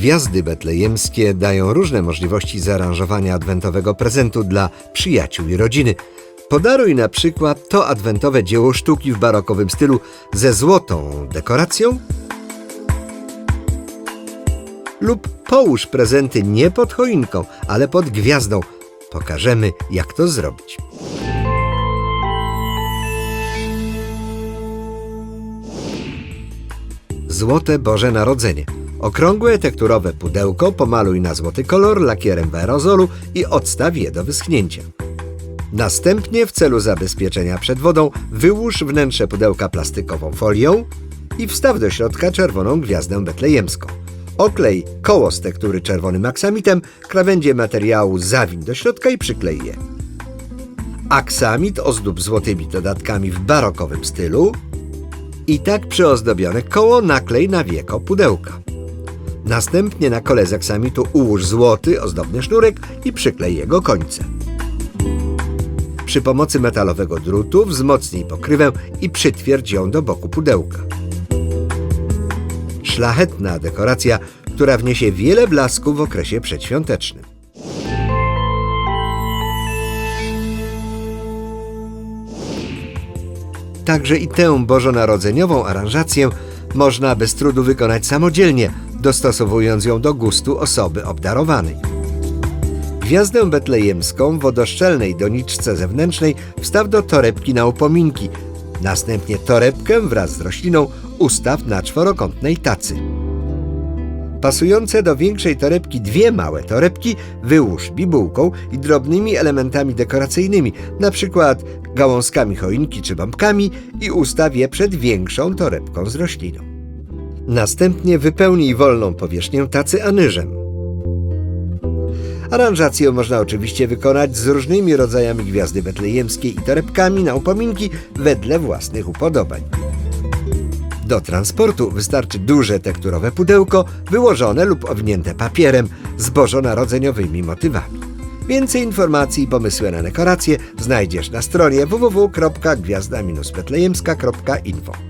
Gwiazdy betlejemskie dają różne możliwości zaaranżowania adwentowego prezentu dla przyjaciół i rodziny. Podaruj na przykład to adwentowe dzieło sztuki w barokowym stylu ze złotą dekoracją lub połóż prezenty nie pod choinką, ale pod gwiazdą. Pokażemy, jak to zrobić. Złote Boże Narodzenie. Okrągłe tekturowe pudełko pomaluj na złoty kolor lakierem w aerozolu i odstaw je do wyschnięcia. Następnie w celu zabezpieczenia przed wodą wyłóż wnętrze pudełka plastykową folią i wstaw do środka czerwoną gwiazdę betlejemską. Oklej koło z tektury czerwonym aksamitem, krawędzie materiału zawiń do środka i przyklej je. Aksamit ozdób złotymi dodatkami w barokowym stylu i tak przyozdobione koło naklej na wieko pudełka. Następnie na kole z aksamitu ułóż złoty ozdobny sznurek i przyklej jego końce. Przy pomocy metalowego drutu wzmocnij pokrywę i przytwierdź ją do boku pudełka. Szlachetna dekoracja, która wniesie wiele blasku w okresie przedświątecznym. Także i tę bożonarodzeniową aranżację można bez trudu wykonać samodzielnie, dostosowując ją do gustu osoby obdarowanej. Gwiazdę betlejemską w wodoszczelnej doniczce zewnętrznej wstaw do torebki na upominki. Następnie torebkę wraz z rośliną ustaw na czworokątnej tacy. Pasujące do większej torebki dwie małe torebki wyłóż bibułką i drobnymi elementami dekoracyjnymi, np. gałązkami choinki czy bombkami i ustaw je przed większą torebką z rośliną. Następnie wypełnij wolną powierzchnię tacy anyżem. Aranżację można oczywiście wykonać z różnymi rodzajami gwiazdy betlejemskiej i torebkami na upominki wedle własnych upodobań. Do transportu wystarczy duże tekturowe pudełko wyłożone lub owinięte papierem z bożonarodzeniowymi motywami. Więcej informacji i pomysły na dekoracje znajdziesz na stronie www.gwiazda-betlejemska.info.